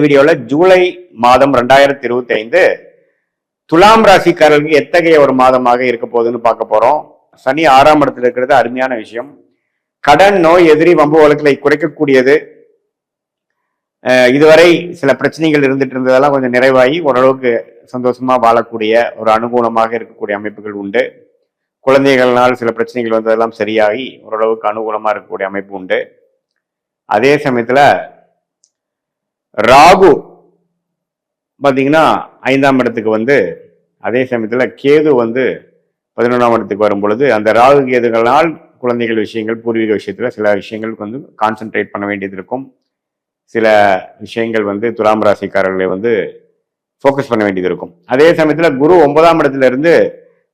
வீடியோவில் ஜூலை மாதம் ரெண்டாயிரத்தி இருபத்தி ஐந்து துலாம் ராசிக்காரர்களுக்கு எத்தகைய ஒரு மாதமாக இருக்க போகுதுன்னு பார்க்க போகிறோம் சனி ஆறாம் இடத்துல இருக்கிறது அருமையான விஷயம். கடன் நோய் எதிரி வம்பு வழக்கில் குறைக்கக்கூடியது. இதுவரை சில பிரச்சனைகள் இருந்துட்டு இருந்ததெல்லாம் கொஞ்சம் நிறைவாகி ஓரளவுக்கு சந்தோஷமாக வாழக்கூடிய ஒரு அனுகூலமாக இருக்கக்கூடிய அமைப்புகள் உண்டு. குழந்தைகள்னால் சில பிரச்சனைகள் வந்ததெல்லாம் சரியாகி ஓரளவுக்கு அனுகூலமாக இருக்கக்கூடிய அமைப்பு உண்டு. அதே சமயத்தில் ராகு. பார்த்தீங்கன்னா ஐந்தாம் இடத்துக்கு வந்து அதே சமயத்தில் கேது வந்து பதினொன்றாம் இடத்துக்கு வரும் பொழுது அந்த ராகு கேதுகளால் குழந்தைகள் விஷயங்கள் பூர்வீக விஷயத்தில் சில விஷயங்களுக்கு வந்து கான்சென்ட்ரேட் பண்ண வேண்டியது இருக்கும். சில விஷயங்கள் வந்து துலாம் ராசிக்காரர்களை வந்து ஃபோக்கஸ் பண்ண வேண்டியது இருக்கும். அதே சமயத்தில் குரு ஒன்பதாம் இடத்துல இருந்து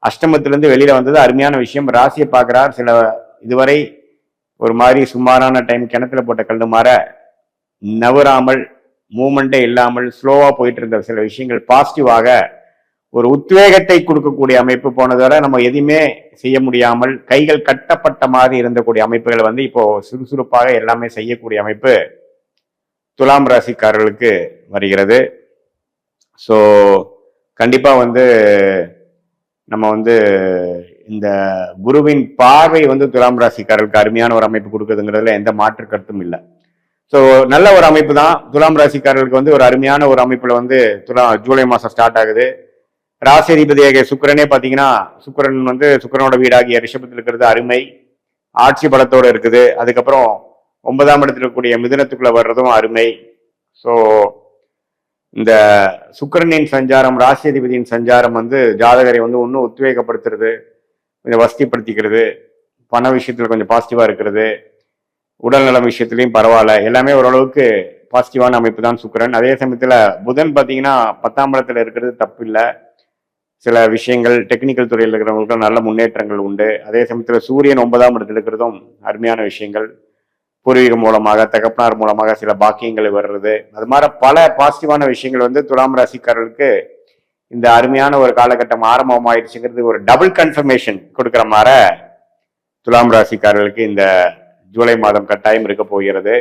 அஷ்டமத்திலிருந்து வெளியில் வந்தது அருமையான விஷயம். ராசியை பார்க்குறார். சில இதுவரை ஒரு மாதிரி சுமாரான டைம் கிணத்துல போட்ட கல் மாற நவராமல் மூமெண்ட்டே இல்லாமல் ஸ்லோவாக போயிட்டு இருந்த சில விஷயங்கள் பாசிட்டிவாக ஒரு உத்வேகத்தை கொடுக்கக்கூடிய அமைப்பு போனதோட நம்ம எதுவுமே செய்ய முடியாமல் கைகள் கட்டப்பட்ட மாதிரி இருந்தக்கூடிய அமைப்புகளை வந்து இப்போ சுறுசுறுப்பாக எல்லாமே செய்யக்கூடிய அமைப்பு துலாம் ராசிக்காரர்களுக்கு வருகிறது. ஸோ கண்டிப்பாக வந்து நம்ம வந்து இந்த குருவின் பார்வை வந்து துலாம் ராசிக்காரர்களுக்கு அருமையான ஒரு அமைப்பு கொடுக்குதுங்கிறதுல எந்த மாற்று கருத்தும் இல்லை. ஸோ நல்ல ஒரு அமைப்பு தான் துலாம் ராசிக்காரர்களுக்கு வந்து ஒரு அருமையான ஒரு அமைப்பில் வந்து துலா ஜூலை மாதம் ஸ்டார்ட் ஆகுது. ராசி சுக்கரனே சுக்கிரனே பார்த்தீங்கன்னா சுக்கரன் வந்து சுக்கிரனோட வீடாகிய ரிஷபத்தில் இருக்கிறது அருமை. ஆட்சி பலத்தோடு இருக்குது. அதுக்கப்புறம் ஒன்பதாம் இடத்துல இருக்கக்கூடிய மிதனத்துக்குள்ளே வர்றதும் அருமை. ஸோ இந்த சுக்கிரனின் சஞ்சாரம் ராசி அதிபதியின் சஞ்சாரம் வந்து ஜாதகரை வந்து இன்னும் உத்வேகப்படுத்துறது கொஞ்சம் வசதிப்படுத்திக்கிறது பண விஷயத்தில் கொஞ்சம் பாசிட்டிவாக இருக்கிறது. உடல்நலம் விஷயத்துலையும் பரவாயில்ல. எல்லாமே ஓரளவுக்கு பாசிட்டிவான அமைப்பு தான் சுக்கரன். அதே சமயத்தில் புதன் பார்த்தீங்கன்னா பத்தாம் இடத்துல இருக்கிறது தப்பு இல்லை சில விஷயங்கள் டெக்னிக்கல் துறையில் இருக்கிறவங்களுக்கு நல்ல முன்னேற்றங்கள் உண்டு. அதே சமயத்தில் சூரியன் ஒன்பதாம் இடத்துல இருக்கிறதும் அருமையான விஷயங்கள். பூர்வீகம் மூலமாக தகப்பனார் மூலமாக சில பாக்கியங்கள் வர்றது. அது மாதிரி பல பாசிட்டிவான விஷயங்கள் வந்து துலாம் ராசிக்காரர்களுக்கு இந்த அருமையான ஒரு காலகட்டம் ஆரம்பமாயிடுச்சுங்கிறது ஒரு டபுள் கன்ஃபர்மேஷன் கொடுக்குற மாதிரி துலாம் ராசிக்காரர்களுக்கு இந்த ஜூலை மாதம் கட்டாயம் இருக்க போகிறது.